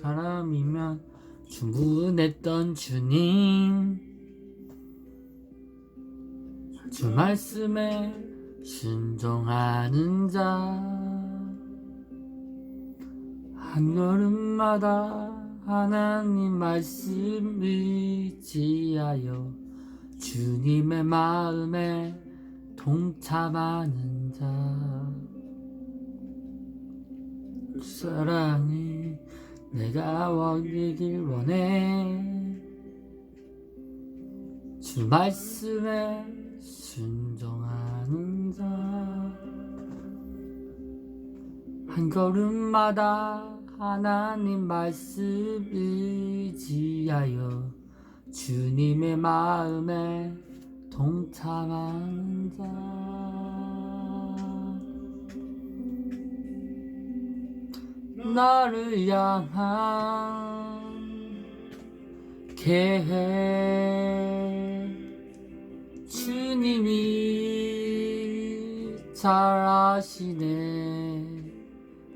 사람이면 충분했던 주님. 주 말씀에 순종하는 자. 한 걸음마다 하나님 말씀 의지하여 주님의 마음에 동참하는 자. 그 사랑이 내가 원이길 원해. 주 말씀에 순종하는 자. 한 걸음마다 하나님 말씀 의지하여 주님의 마음에 동참하는 자 나를 향한 계획. 주님이 잘 아시네.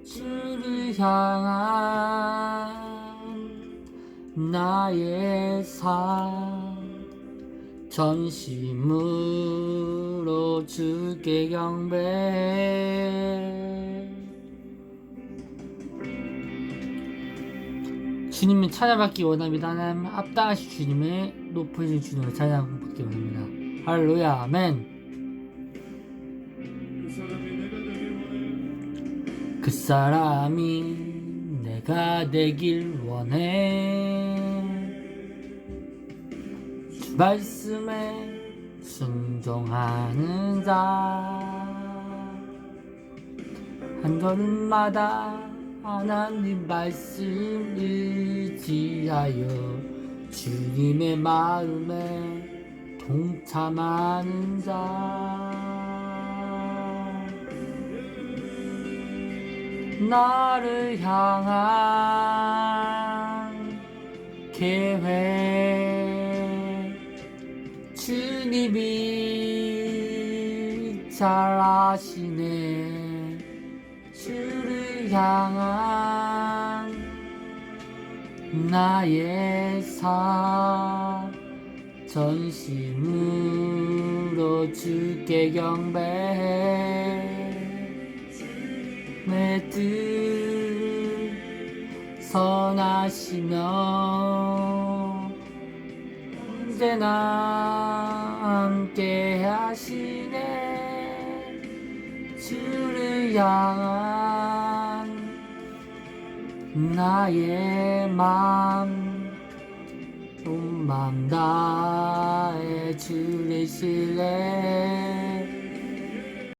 주를 향한 나의 삶. 전심으로 주께 경배 주님을 찾아받기 원합니다. 하나님 합당하신 주님의 높으신 주님을 찾아받기 원합니다. 할렐루야 아멘 그 사람이 내가 되길 원해 주 말씀에 순종하는 자 한 걸음마다 하나님 말씀 의지하여 주님의 마음에 동참하는 자. 나를 향한 계획 주님이 잘 아시네. 주를 향한 나의 삶. 전심으로 주께 경배해 내뜻 선하시며 언제나 함께 하시네. 주를 향한 나의 맘 온맘 다해 주를 신뢰